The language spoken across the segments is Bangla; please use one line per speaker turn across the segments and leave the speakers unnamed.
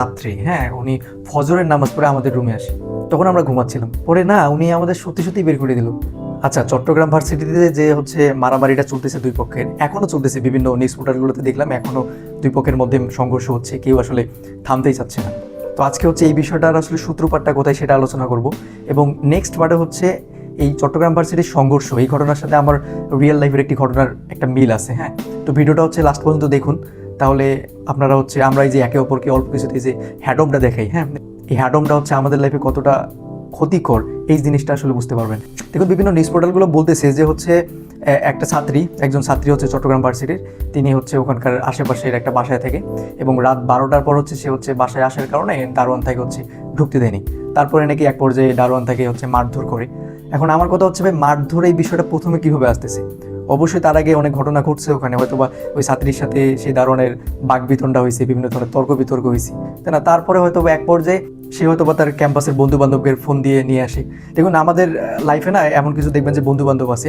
রাত্রে হ্যাঁ উনি ফজরের নামাজ পড়ে আমাদের রুমে আসে। তখন আমরা ঘুমাচ্ছিলাম। পরে না, উনি আমাদের সত্যি সত্যি বের করে দিল। আচ্ছা চট্টগ্রাম ভার্সিটিতে যে হচ্ছে মারামারিটা চলতেছে দুই পক্ষের এখনও চলতেছে বিভিন্ন নিউজ পোর্টালগুলোতে দেখলাম এখনও দুই পক্ষের মধ্যে সংঘর্ষ হচ্ছে, কেউ আসলে থামতেই চাচ্ছে না। তো আজকে হচ্ছে এই বিষয়টার আসলে সূত্রপাতটা কোথায় সেটা আলোচনা করব। এবং নেক্সট পার্টে হচ্ছে এই চট্টগ্রাম ভার্সিটির সংঘর্ষ, এই ঘটনার সাথে আমার রিয়েল লাইফের একটি ঘটনার একটা মিল আছে হ্যাঁ। তো ভিডিওটা হচ্ছে লাস্ট পর্যন্ত দেখুন। তাহলে আপনারা হচ্ছে, আমরা এই যে একে অপরকে অল্প কিছুতে যে হ্যাডমটা দেখাই হ্যাঁ? এই হ্যাডমটা হচ্ছে আমাদের লাইফে কতটা ক্ষতিকর, এই জিনিসটা আসলে বুঝতে পারবেন। দেখুন, বিভিন্ন নিউজ পোর্টালগুলো বলতেছে যে হচ্ছে একটা ছাত্রী, একজন ছাত্রী হচ্ছে চট্টগ্রাম ভার্সিটির তিনি হচ্ছে ওখানকার আশেপাশের একটা বাসায় থেকে এবং রাত বারোটার পর হচ্ছে সে হচ্ছে বাসায় আসার কারণে দারোয়ান থেকে হচ্ছে ঢুকতে দেয়নি। তারপরে নাকি এক পর্যায়ে দারোয়ান থেকে হচ্ছে মারধর করে। এখন আমার কথা হচ্ছে ভাই, মারধর এই বিষয়টা প্রথমে কীভাবে আসতেছে? অবশ্যই তার আগে অনেক ঘটনা ঘটছে ওখানে হয়তো বা ওই ছাত্রীর সাথে সেই দারোয়ানের বাগবিতণ্ডা হয়েছে, বিভিন্ন ধরনের তর্ক বিতর্ক হয়েছে। তাই না, তারপরে হয়তো বা এক পর্যায়ে সে হয়তো বা তার ক্যাম্পাসের বন্ধু বান্ধবদের ফোন দিয়ে নিয়ে আসে। দেখুন, আমাদের লাইফে না এমন কিছু দেখবেন যে বন্ধু বান্ধব আছে,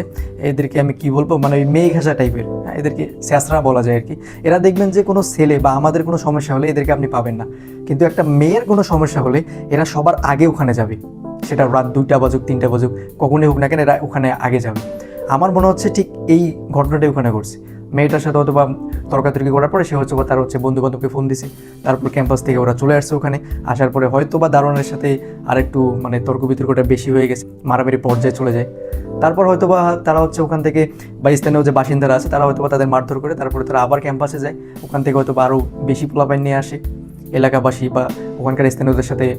এদেরকে আমি কি বলব মানে ওই মেয়ে ঘেঁষা টাইপের এদেরকে স্যাঁচরা বলা যায় আর কি এরা দেখবেন যে কোনো ছেলে বা আমাদের কোনো সমস্যা হলে এদেরকে আপনি পাবেন না। কিন্তু একটা মেয়ের কোনো সমস্যা হলে এরা সবার আগে ওখানে যাবে। সেটা রাত দুইটা বাজুক, তিনটা বাজুক, কখনই হোক না কেন এরা ওখানে আগে যাবে। আমার মনে হচ্ছে ঠিক এই ঘটনাটাই ওখানে ঘটছে। মেয়েটার সাথে হয়তো বা তর্কাতর্কি করার পরে সে হচ্ছে বা তার হচ্ছে বন্ধু বান্ধবকে ফোন দিছে। তারপর ক্যাম্পাস থেকে ওরা চলে আসছে ওখানে। আসার পরে হয়তো বা দারোয়ানের সাথে আরেকটু মানে তর্ক বিতর্কটা বেশি হয়ে গেছে। মারামারি পর্যায়ে চলে যায়। তারপর হয়তো বা তারা হচ্ছে ওখান থেকে বা স্থানীয় যে বাসিন্দারা আছে, তারা হয়তো বা তাদের মারধর করে, তারপরে তারা আবার ক্যাম্পাসে যায়। ওখান থেকে হয়তো বা আরও বেশি পোলাপাইন নিয়ে আসে। এলাকাবাসী বা ওখানকার স্থানীয়দের সাথে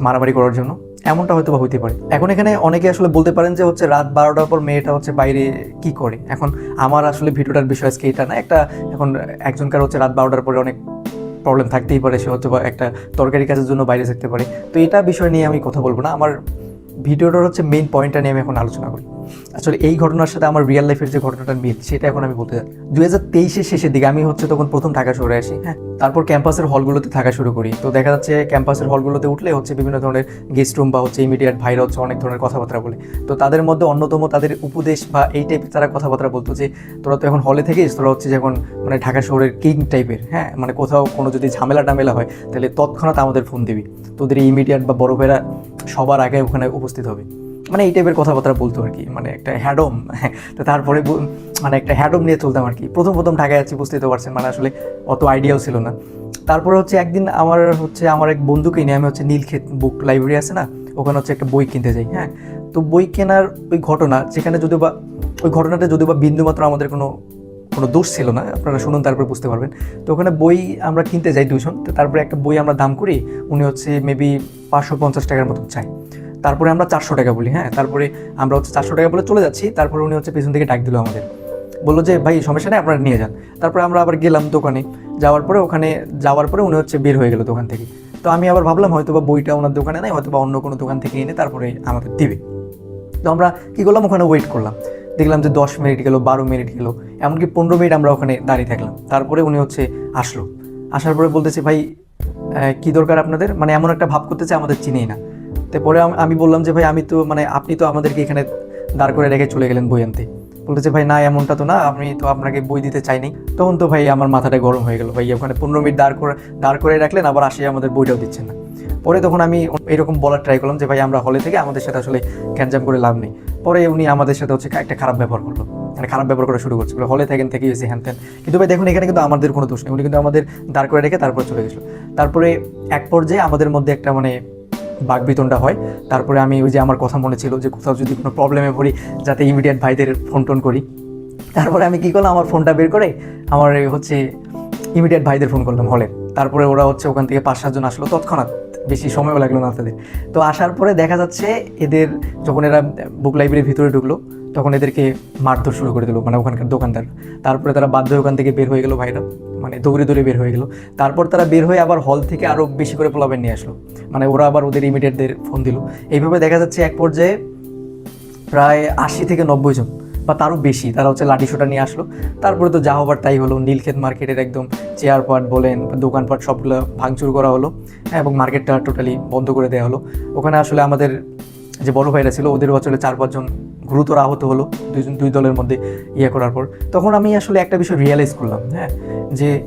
মারামারি করার জন্য। এমনটা হয়তো বা হইতে পারে। এখন এখানে অনেকে আসলে বলতে পারেন যে হচ্ছে রাত বারোটার পর মেয়েটা হচ্ছে বাইরে কি করে? এখন আমার আসলে ভিডিওটার বিষয় আজকে এটা না, একটা এখন একজনকার হচ্ছে রাত বারোটার পরে অনেক প্রবলেম থাকতেই পারে, সে হয়তো বা একটা তরকারি কাজের জন্য বাইরে থাকতে পারে। তো এটা বিষয় নিয়ে আমি কথা বলব না। আমার ভিডিওটার হচ্ছে মেইন পয়েন্টটা নিয়ে আমি এখন আলোচনা করি। আসলে এই ঘটনার সাথে আমার রিয়েল লাইফের যে ঘটনাটা মিল সেটা এখন আমি বলতে চাই দুই হাজার তেইশের শেষের দিকে আমি হচ্ছে তখন প্রথম ঢাকা শহরে আসি। হ্যাঁ। তারপর ক্যাম্পাসের হলগুলোতে থাকা শুরু করি। তো দেখা যাচ্ছে ক্যাম্পাসের হলগুলোতে উঠলে হচ্ছে বিভিন্ন ধরনের গেস্ট রুম বা হচ্ছে ইমিডিয়েট ভাইরা হচ্ছে অনেক ধরনের কথাবার্তা বলে। তো তাদের মধ্যে অন্যতম তাদের উপদেশ বা এই টাইপের তারা কথাবার্তা বলতো যে তোরা তো এখন হলে থেকেই তোরা হচ্ছে যখন মানে ঢাকা শহরের কিং টাইপের হ্যাঁ? মানে কোথাও কোনো যদি ঝামেলা টামেলা হয় তাহলে তৎক্ষণাৎ আমাদের ফোন দিবি। তোদের ইমিডিয়েট বা বড় ভাইরা সবার আগে ওখানে উপস্থিত হবে। মানে এই টাইপের কথাবার্তা বলতো আর কি মানে একটা হ্যাডম। তো তারপরে মানে একটা হ্যাডম নিয়ে চলতাম আর কি। প্রথম প্রথম ঢাকায় আছি, বুঝতেই তো পারছেন মানে আসলে অত আইডিয়াও ছিল না। তারপরে হচ্ছে একদিন আমার হচ্ছে, আমার এক বন্ধুকে নিয়ে আমি হচ্ছে নীলক্ষেত বুক লাইব্রেরি আছে না, ওখানে হচ্ছে একটা বই কিনতে যাই হ্যাঁ? তো বই কেনার ওই ঘটনা যেখানে যদিও বা, ওই ঘটনাটা যদিও বা বিন্দুমাত্র আমাদের কোনো কোনো দোষ ছিল না, আপনারা শুনুন, তারপরে বুঝতে পারবেন। তো ওখানে বই আমরা কিনতে যাই দুজন তো তারপরে একটা বই আমরা দাম করি, উনি হচ্ছে মেবি পাঁচশো পঞ্চাশ টাকার মতো চাই। তারপরে আমরা চারশো টাকা বলি হ্যাঁ? তারপরে আমরা হচ্ছে চারশো টাকা বলে চলে যাচ্ছি, তারপরে উনি হচ্ছে পেছন থেকে ডাক দিল আমাদের। বলল যে, ভাই, সমস্যা নেই, আপনারা নিয়ে যান। তারপরে আমরা আবার গেলাম দোকানে। যাওয়ার পরে ওখানে, যাওয়ার পরে উনি হচ্ছে বের হয়ে গেল দোকান থেকে। তো আমি আবার ভাবলাম হয়তো বা বইটা ওনার দোকানে নেই হয়তো বা অন্য কোনো দোকান থেকে এনে তারপরে আমাদের দিবে। তো আমরা কী করলাম, ওখানে ওয়েট করলাম। দেখলাম যে দশ মিনিট গেলো, বারো মিনিট গেলো, এমনকি পনেরো মিনিট আমরা ওখানে দাঁড়িয়ে থাকলাম। তারপরে উনি হচ্ছে আসলো। আসার পরে বলতেছে, ভাই কি দরকার আপনাদের? মানে এমন একটা ভাব করতেছে, আমাদের চিনেই না। তারপরে আম- বললাম যে, ভাই, আমি তো মানে আপনি তো আমাদেরকে এখানে দাঁড় করে রেখে চলে গেলেন বই আনতে বলতেছে, ভাই, না, এমনটা তো না, আমি তো আপনাকে বই দিতে চাইনি। তখন তো, ভাই, আমার মাথাটা গরম হয়ে গেল। ভাই, ওখানে পনেরো মিনিট দাঁড় করে দাঁড় করে রাখলেন, আবার আসে আমাদের বইটাও দিচ্ছেন না। পরে তখন আমি এরকম বলার ট্রাই করলাম যে, ভাই, আমরা হলে থেকে আমাদের সাথে আসলে গ্যাঞ্জাম করে লাভ নেই। পরে উনি আমাদের সাথে হচ্ছে একটা খারাপ ব্যবহার করল। মানে খারাপ ব্যবহার করা শুরু করছে। হলে থাকেন, থেকে হয়েছে হ্যান ত্যান। কিন্তু ভাই, দেখুন, এখানে কিন্তু আমাদের কোনো দোষ নেই। উনি কিন্তু আমাদের দাঁড় করে রেখে তারপরে চলে গেছিল। তারপরে এক পর্যায়ে আমাদের মধ্যে একটা মানে বাগবিতণ্ডা হয়। তারপরে আমি ওই যে আমার কথা মনে ছিল যে কোথাও যদি কোনো প্রবলেমে পড়ি, যাতে ইমিডিয়েট ভাইদের ফোন টোন করি। তারপরে আমি কী করলাম, আমার ফোনটা বের করে আমার হচ্ছে ইমিডিয়েট ভাইদের ফোন করলাম হলে তারপরে ওরা হচ্ছে ওখান থেকে পাঁচ সাতজন আসলো তৎক্ষণাৎ। বেশি সময়ও লাগল না তাদের। তো আসার পরে দেখা যাচ্ছে এদের যখন এরা বুক লাইব্রেরির ভিতরে ঢুকলো, তখন এদেরকে মারধর শুরু করে দিল মানে ওখানকার দোকানদার। তারপরে তারা বাধ্য ওখান থেকে বের হয়ে গেলো ভাইরা। মানে দৌড়ে দৌড়ে বের হয়ে গেলো। তারপর তারা বের হয়ে আবার হল থেকে আরও বেশি করে পোলাবেন নিয়ে আসলো। মানে ওরা আবার ওদের ইমিডিয়েটদের ফোন দিল। এইভাবে দেখা যাচ্ছে এক পর্যায়ে প্রায় আশি থেকে নব্বই জন বা তারও বেশি তারা হচ্ছে লাঠি সোটা নিয়ে আসলো। তারপরে তো যা হবার তাই হলো নীলক্ষেত মার্কেটের একদম চেয়ার পাট বলেন দোকানপাট সবগুলো ভাঙচুর করা হলো হ্যাঁ, এবং মার্কেটটা টোটালি বন্ধ করে দেওয়া হলো। ওখানে আসলে আমাদের যে বড় ভাইরা ছিল ওদেরও আসলে চার পাঁচজন গুরুতর আহত হলো দুইজন, দুই দলের মধ্যে ইয়ে করার পর। তখন আমি আসলে একটা বিষয় রিয়েলাইজ করলাম হ্যাঁ? যে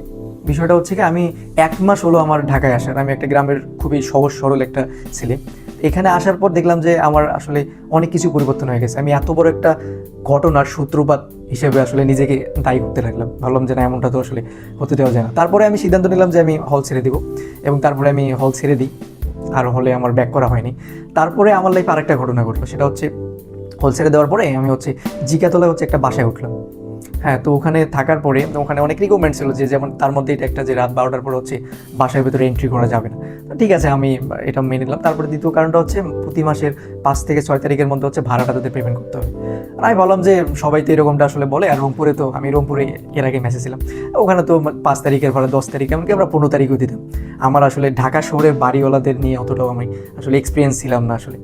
বিষয়টা হচ্ছে কি, আমি এক মাস হলো আমার ঢাকায় আসার। আমি একটা গ্রামের খুবই সহজ, সরল একটা ছেলে। এখানে আসার পর দেখলাম যে আমার আসলে অনেক কিছু পরিবর্তন হয়ে গেছে। আমি এত বড় একটা ঘটনার সূত্রপাত হিসেবে আসলে নিজেকে দায়ী করতে লাগলাম। ভাবলাম যে না, এমনটা তো আসলে হতে দেওয়া যায় না। তারপরে আমি সিদ্ধান্ত নিলাম যে আমি হল ছেড়ে দিব এবং তারপরে আমি হল ছেড়ে দিই। আর হলে আমার ব্যাক করা হয়নি। তারপরে আমার লাইফে আরেকটা ঘটনা ঘটলো। সেটা হচ্ছে হল ছেড়ে দেওয়ার পরে আমি হচ্ছে জিকাতলায় হচ্ছে একটা বাসায় উঠলাম। হ্যাঁ তো ওখানে থাকার পরে ওখানে অনেক রিকমেন্ড ছিল যে যেমন তার মধ্যে এটা একটা যে রাত বারোটার পর হচ্ছে বাসার ভেতরে এন্ট্রি করা যাবে না। ঠিক আছে, আমি এটা মেনে নিলাম। তারপরে দ্বিতীয় কারণটা হচ্ছে প্রতি মাসের পাঁচ থেকে ছয় তারিখের মধ্যে হচ্ছে ভাড়াটা তাদের পেমেন্ট করতে হবে। আর আমি ভাবলাম যে সবাই তো এরকমটা আসলে বলে, আর রংপুরে তো আমি রংপুরে এর আগে মেসেজ ছিলাম। ওখানে তো পাঁচ তারিখের ভাড়া দশ তারিখ, এমনকি আমরা পনেরো তারিখও দিতাম। আমার আসলে ঢাকা শহরের বাড়িওয়ালাদের নিয়ে অতটাও আমি আসলে এক্সপিরিয়েন্স ছিলাম না আসলে।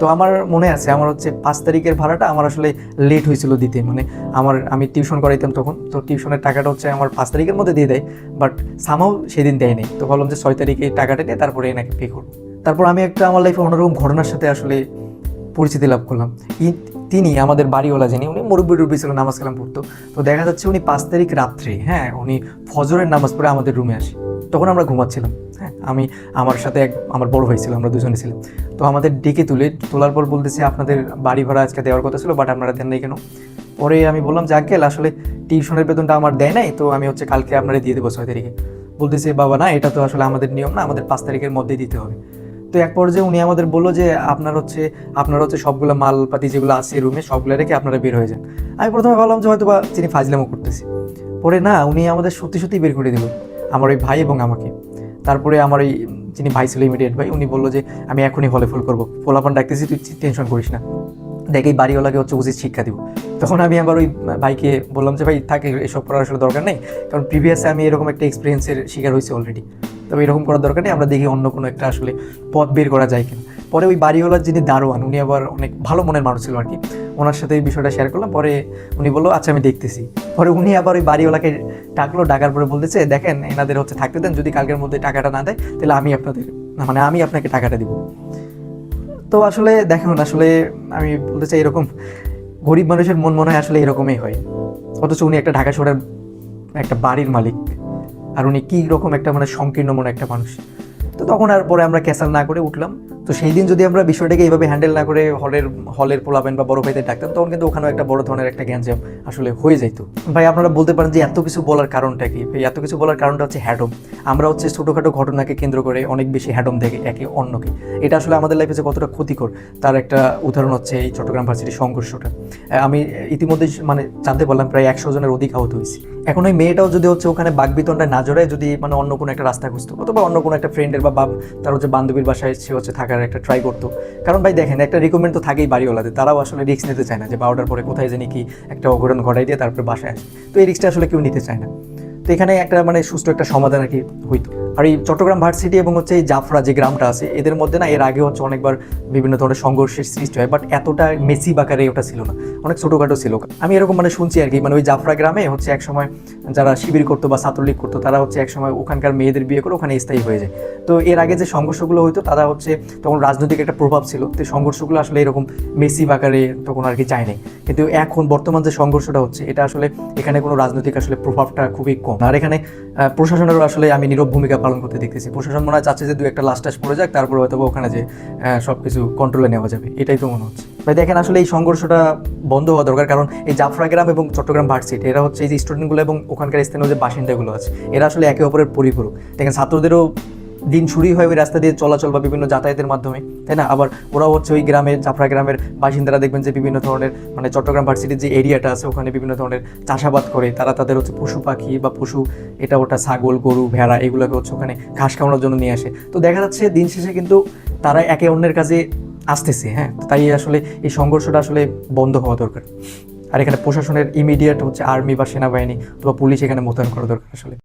তো আমার মনে আছে, আমার হচ্ছে পাঁচ তারিখের ভাড়াটা আমার আসলে লেট হয়েছিল দিতে। মানে আমার, আমি টিউশন করাইতাম তখন, তো টিউশনের টাকাটা হচ্ছে আমার পাঁচ তারিখের মধ্যে দিয়ে দেয় বাট সামাও সেদিন দেয়নি তো ভাবলাম যে ছয় তারিখে টাকাটা নিয়ে তারপরে এনাকে পে করব। তারপর আমি একটা আমার লাইফে অন্যরকম ঘটনার সাথে আসলে পরিচিতি লাভ করলাম। ই- তিনি আমাদের বাড়িওয়ালা যিনি, উনি মুরব্বী টুব্বি ছিল, নামাজ কালাম পড়তো। তো দেখা যাচ্ছে উনি পাঁচ তারিখ রাত্রে হ্যাঁ উনি ফজরের নামাজ পড়ে আমাদের রুমে আসে। তখন আমরা ঘুমাচ্ছিলাম হ্যাঁ আমি, আমার সাথে এক, আমার বড় ভাই ছিল, আমরা দুজনে ছিলাম। তো আমাদের ডেকে তুলে, তোলার পর বলতেছে আপনাদের বাড়ি ভাড়া আজকে দেওয়ার কথা ছিল বাট আপনারা দেন নাই কেন? পরে আমি বললাম যে আঙ্কেল আসলে টিউশনের বেতনটা আমার দেয় নাই, তো আমি হচ্ছে কালকে আপনারা দিয়ে দেবো ছয় তারিখে। বলতেছে, বাবা, না, এটা তো আসলে আমাদের নিয়ম না, আমাদের পাঁচ তারিখের মধ্যেই দিতে হবে। তো এক পর্যায়ে উনি আমাদের বলল যে, আপনার হচ্ছে আপনার হচ্ছে সবগুলো মালপাতি যেগুলো আছে রুমে, সবগুলো রেখে আপনারা বের হয়ে যান। আমি প্রথমে ভাবলাম যে হয়তো বা তিনি ফাজলামো করতেছি। পরে না, উনি আমাদের সত্যি সত্যি বের করে দিল, আমার ওই ভাই এবং আমাকে। তারপরে আমার ওই যিনি ভাই ছিল ইমিডিয়েট ভাই, উনি বলল যে, আমি এখনই হলে ফুল করব। ফোলাপান ডাকতেছি, তুই টেনশন করিস না। দেখ, এই বাড়িওয়ালাকে হচ্ছে উচিত শিক্ষা দিব। তখন আমি আবার ওই ভাইকে বললাম যে, ভাই, থাকে, এসব করার আসলে দরকার নেই। কারণ প্রিভিয়াসে আমি এরকম একটা এক্সপিরিয়েন্সের শিকার হয়েছি অলরেডি তবে এরকম করার দরকার নেই, আমরা দেখি অন্য কোনো একটা আসলে পথ বের করা যায় কিনা। পরে ওই বাড়িওয়ালার যিনি দারোয়ান, উনি আবার অনেক ভালো মনের মানুষ ছিল আর কি ওনার সাথে এই বিষয়টা শেয়ার করলাম, পরে উনি বলল আচ্ছা আমি দেখতেছি। পরে উনি আবার ওই বাড়িওয়ালাকে ডাকলো, ডাকার পরে বলতেছে, দেখেন, এনাদের হচ্ছে থাকতে দেন, যদি কালকের মধ্যে টাকাটা না দেয়, তাহলে আমি আপনাদের মানে আমি আপনাকে টাকাটা দিব। তো আসলে দেখুন, আসলে আমি বলতে চাই এরকম, গরিব মানুষের মন মনে হয় আসলে এরকমই হয়। অথচ উনি একটা ঢাকা শহরের একটা বাড়ির মালিক। আর উনি কী রকম একটা মানে সংকীর্ণ মনে একটা মানুষ। তো তখন আর পরে আমরা ক্যাসাল না করে উঠলাম। তো সেই দিন যদি আমরা বিষয়টাকে এইভাবে হ্যান্ডেল না করে হলের হলের পোলাবেন বা বড় ভাইদের ডাকতাম, তখন কিন্তু ওখানেও একটা বড় ধরনের একটা গ্যাঞ্জাম আসলে হয়ে যাইতো। ভাই, আপনারা বলতে পারেন যে এত কিছু বলার কারণটা কি? এত কিছু বলার কারণটা হচ্ছে হ্যাডম আমরা হচ্ছে ছোটোখাটো ঘটনাকে কেন্দ্র করে অনেক বেশি হ্যাডম দেখে একে অন্যকে। এটা আসলে আমাদের লাইফে যে কতটা ক্ষতিকর, তার একটা উদাহরণ হচ্ছে এই চট্টগ্রাম ভার্সিটির সংঘর্ষটা। আমি ইতিমধ্যে মানে জানতে পারলাম প্রায় একশো জনের অধিক আহত হয়েছি। এখন ওই মেয়েটাও যদি হচ্ছে ওখানে বাগবিতণ্ডায় না জড়ায় যদি মানে অন্য কোনো একটা রাস্তা খুঁজতো, অথবা অন্য কোনো একটা ফ্রেন্ডের বা বাব, তার হচ্ছে বান্ধবীর বাসায় সে হচ্ছে থাকার একটা ট্রাই করতো। কারণ ভাই দেখেন, একটা রিকমেন্ড তো থাকেই বাড়িওয়ালাদের। তারাও আসলে রিস্ক নিতে চায় না যে বারোটার পরে কোথায় জানি কি একটা অঘটন ঘটাই দিয়ে তারপরে বাসায় আসে। তো এই রিস্কটা আসলে কেউ নিতে চায় না। তো এখানে একটা মানে সুস্থ একটা সমাধান আর কি হইতো। আর এই চট্টগ্রাম ভার্সিটি এবং হচ্ছে এই জাফরা যে গ্রামটা আছে, এদের মধ্যে না এর আগে হচ্ছে অনেকবার বিভিন্ন ধরনের সংঘর্ষের সৃষ্টি হয় বাট এতটা মেসি বাকারে ওটা ছিল না, অনেক ছোটোখাটো ছিল। আমি এরকম মানে শুনছি আর কি মানে ওই জাফরা গ্রামে হচ্ছে এক সময় যারা শিবির করতো বা ছাত্রলীগ করতো, তারা হচ্ছে এক সময় ওখানকার মেয়েদের বিয়ে করে ওখানে স্থায়ী হয়ে যায়। তো এর আগে যে সংঘর্ষগুলো হইতো, তারা হচ্ছে তখন রাজনৈতিক একটা প্রভাব ছিল, তো সংঘর্ষগুলো আসলে এরকম মেসি বাকারে তখন আর কি চায় নাই। কিন্তু এখন বর্তমান যে সংঘর্ষটা হচ্ছে, এটা আসলে এখানে কোনো রাজনৈতিক আসলে প্রভাবটা খুবই কম। আর এখানে প্রশাসনেরও আসলে আমি নীরব ভূমিকা পালন করতে দেখতেছি। প্রশাসন মনে হয় চাচ্ছে যে দু একটা লাস্ট টাস পড়ে যাক, তারপরে হয়তো ওখানে যে সব কিছু কন্ট্রোলে নেওয়া যাবে। এটাই তো মনে হচ্ছে। ভাই, দেখেন আসলে এই সংঘর্ষটা বন্ধ হওয়া দরকার, কারণ এই জাফরাগ্রাম এবং চট্টগ্রাম ভার্সিটি, এরা হচ্ছে এই যে স্টুডেন্টগুলো এবং ওখানকার স্থানীয় যে বাসিন্দাগুলো আছে, এরা আসলে একে অপরের পরিপূরক। দেখেন ছাত্রদেরও দিন শুরুই হয় ওই রাস্তা দিয়ে চলাচল বা বিভিন্ন যাতায়াতের মাধ্যমে, তাই না? আবার ওরাও হচ্ছে ওই গ্রামের জাফরা গ্রামের বাসিন্দারা দেখবেন যে বিভিন্ন ধরনের মানে চট্টগ্রাম ভার্সিটির যে এরিয়াটা আছে, ওখানে বিভিন্ন ধরনের চাষাবাদ করে। তারা তাদের হচ্ছে পশু পাখি বা পশু, এটা ওটা ছাগল, গরু, ভেড়া, এগুলোকে হচ্ছে ওখানে ঘাস খাওয়ানোর জন্য নিয়ে আসে। তো দেখা যাচ্ছে দিন শেষে কিন্তু তারা একে অন্যের কাজে আসতেছে হ্যাঁ? তাই আসলে এই সংঘর্ষটা আসলে বন্ধ হওয়া দরকার। আর এখানে প্রশাসনের ইমিডিয়েট হচ্ছে আর্মি বা সেনাবাহিনী অথবা পুলিশ এখানে মোতায়েন করা দরকার আসলে।